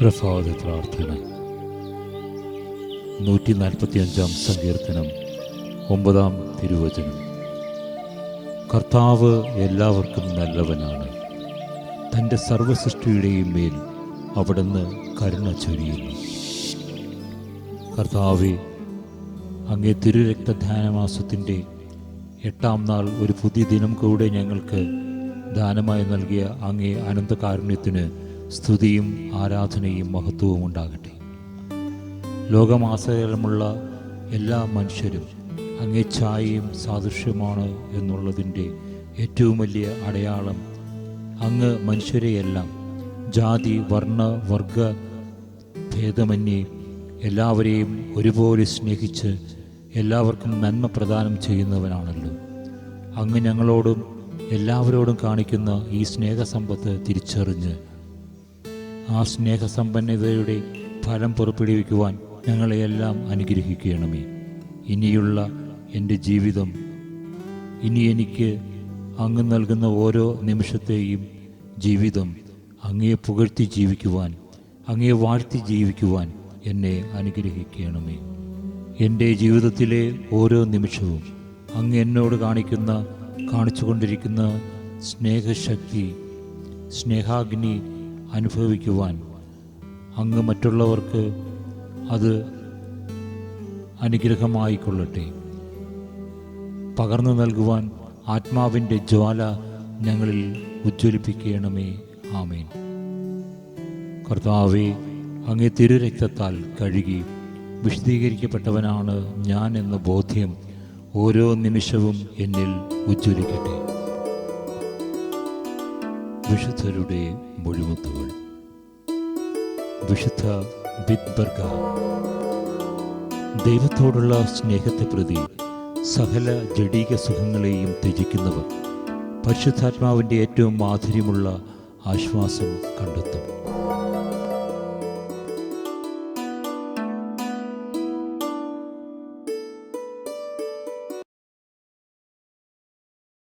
പ്രഭാത പ്രാർത്ഥന. നൂറ്റി നാൽപ്പത്തി അഞ്ചാം സങ്കീർത്തനം ഒമ്പതാം തിരുവചനം. കർത്താവ് എല്ലാവർക്കും നല്ലവനാണ്. തന്റെ സർവസൃഷ്ടിയുടെയും മേൽ അവിടുന്ന് കരുണ ചൊരിയുന്നു. കർത്താവെ അങ്ങേ തിരുരക്തധ്യാനമാസത്തിന്റെ എട്ടാം നാൾ ഒരു പുതിയ ദിനം കൂടെ ഞങ്ങൾക്ക് ദാനമായി നൽകിയ അങ്ങേ അനന്തകാരുണ്യത്തിന് സ്തുതിയും ആരാധനയും മഹത്വവും ഉണ്ടാകട്ടെ. ലോകമാസകരമുള്ള എല്ലാ മനുഷ്യരും അങ്ങേ സാദൃശ്യമാണ് എന്നുള്ളതിന്റെ ഏറ്റവും വലിയ അടയാളം അങ്ങ് മനുഷ്യരെയെല്ലാം ജാതി വർണ വർഗ ഭേദമന്യേ എല്ലാവരെയും ഒരുപോലെ സ്നേഹിച്ച് എല്ലാവർക്കും നന്മ പ്രദാനം ചെയ്യുന്നവനാണല്ലോ. അങ്ങ് ഞങ്ങളോടും എല്ലാവരോടും കാണിക്കുന്ന ഈ സ്നേഹസമ്പത്ത് തിരിച്ചറിഞ്ഞ് ആ സ്നേഹസമ്പന്നതയുടെ ഫലം പുറപ്പെടുവിക്കുവാൻ ഞങ്ങളെയെല്ലാം അനുഗ്രഹിക്കണമേ. ഇനിയുള്ള എന്റെ ജീവിതം ഇനി എനിക്ക് അങ്ങ് നൽകുന്ന ഓരോ നിമിഷത്തെയും ജീവിതം അങ്ങയെ പുകഴ്ത്തി ജീവിക്കുവാൻ അങ്ങയെ വാഴ്ത്തി ജീവിക്കുവാൻ എന്നെ അനുഗ്രഹിക്കണമേ. എന്റെ ജീവിതത്തിലെ ഓരോ നിമിഷവും അങ്ങ് എന്നോട് കാണിക്കുന്ന കാണിച്ചുകൊണ്ടിരിക്കുന്ന സ്നേഹശക്തി സ്നേഹാഗ്നി അനുഭവിക്കുവാൻ. അങ്ങ് മറ്റുള്ളവർക്ക് അത് അനുഗ്രഹമായിക്കൊള്ളട്ടെ. പകർന്നു നൽകുവാൻ ആത്മാവിന്റെ ജ്വാല ഞങ്ങളിൽ ഉജ്ജ്വലിപ്പിക്കണമേ. ആമേൻ. കർത്താവെ അങ്ങേ തിരുരക്തത്താൽ കഴുകി വിശദീകരിക്കപ്പെട്ടവനാണ് ഞാൻ എന്ന ബോധ്യം ഓരോ നിമിഷവും എന്നിൽ ഉജ്ജ്വലിക്കട്ടെ. വിശുദ്ധരുടെ മുഴുമുത്തുകൾ വിശുദ്ധ ബിദ്ബർഗ ദൈവത്തോടുള്ള സ്നേഹത്തെ പ്രതി സകല ജഡീക സുഖങ്ങളെയും ത്യജിക്കുന്നവർ. പരിശുദ്ധാത്മാവിന്റെ ഏറ്റവും മാധുര്യമുള്ള ആശ്വാസം കണ്ടെത്തും.